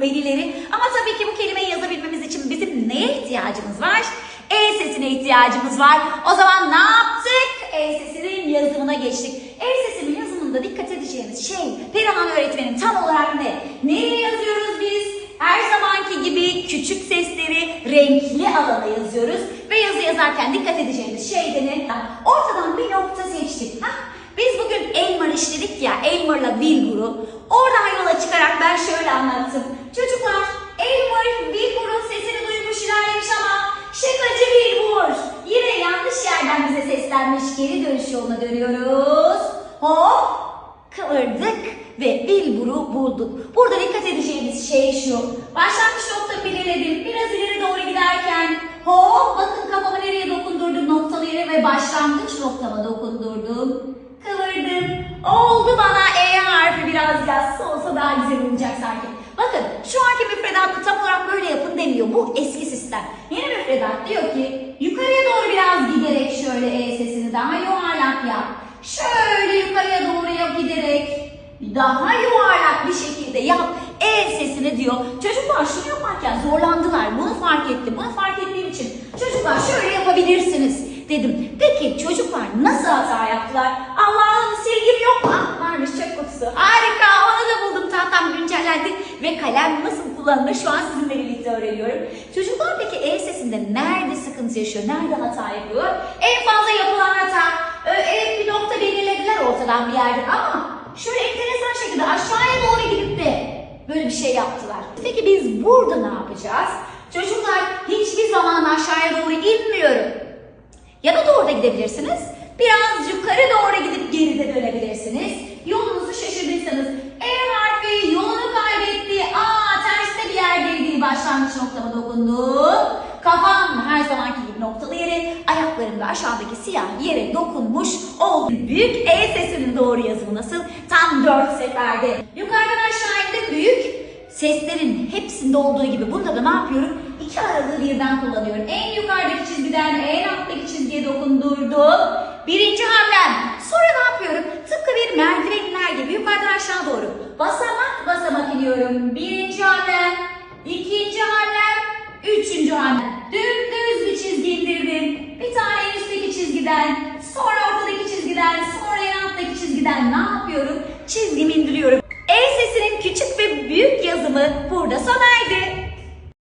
verileri. Ama tabii ki bu kelimeyi yazabilmemiz için bizim neye ihtiyacımız var? E sesine ihtiyacımız var. O zaman ne yaptık? E sesinin yazımına geçtik. E sesinin yazımında dikkat edeceğimiz şey Perihan öğretmenim tam olarak ne? Nereye yazıyoruz biz? Her zamanki gibi küçük sesleri renkli alana yazıyoruz. Ve yazı yazarken dikkat edeceğimiz şey de ne? Ortadan bir nokta seçtik. Hah, biz bugün Elmer işledik ya, Elmer'la Wilbur'u. Oradan yola çıkarak ben şöyle anlattım. Elmer Wilbur'un sesini duymuş ilerlemiş ama şakacı Wilbur. Yine yanlış yerden bize seslenmiş geri dönüş yoluna dönüyoruz. Hop, kıvırdık ve Wilbur'u bulduk. Burada dikkat edeceğimiz şey şu. Başlangıç noktamı belirledim. Biraz ileri doğru giderken hop bakın kafamı nereye dokundurdum noktalı yere ve başlangıç noktama dokundurdum. Kıvırdım. Oldu bana E harfi biraz yassı olsa daha güzel olacak sanki. Bakın şu anki müfredatta tam olarak böyle yapın demiyor. Bu eski sistem. Yeni müfredat diyor ki yukarıya doğru biraz giderek şöyle E sesini daha yuvarlak yap. Şöyle yukarıya doğru yap giderek daha yuvarlak bir şekilde yap. E sesini diyor. Çocuklar şunu yaparken zorlandılar. Bunu fark ettim. Bunu fark ettiğim için çocuklar şöyle yapabilirsiniz dedim. Peki çocuklar nasıl hata yaptılar? Allah'ım silgim yok mu? Ah, varmış çöp kutusu. Harika onu da buldum. Tahtam güncellendi ve kalem nasıl kullanılır şu an sizinle birlikte öğreniyorum. Çocuklar peki E sesinde nerede sıkıntı yaşıyor? Nerede hata yapıyor? En fazla yapılan hata. Ö, Evet bir nokta belirlediler ortadan bir yerden ama şöyle enteresan şekilde aşağıya doğru gidip de böyle bir şey yaptılar. Peki biz burada ne yapacağız? Çocuklar hiçbir zaman aşağıya doğru inmiyorum. Yana doğru da gidebilirsiniz. Biraz dokundum. Kafam her zamanki gibi noktalı yere, ayaklarım da aşağıdaki siyah yere dokunmuş oldu. Büyük E sesinin doğru yazımı nasıl? Tam dört seferde. Yukarıdan aşağı indim büyük Seslerin hepsinde olduğu gibi bunda da ne yapıyorum? İki aralığı birden kullanıyorum. En yukarıdaki çizgiden en alttaki çizgiye dokundurdum. Birinci hamlem. Sonra ne yapıyorum? Tıpkı bir merdiven iner gibi yukarıdan aşağı doğru. Basamak basamak iniyorum. Bir Üçüncü hamle. Dümdüz bir çizgi indirdim. Bir tane en üstteki çizgiden, sonra ortadaki çizgiden, sonra en alttaki çizgiden ne yapıyorum? Çizgimi indiriyorum. E sesinin küçük ve büyük yazımı burada sona erdi.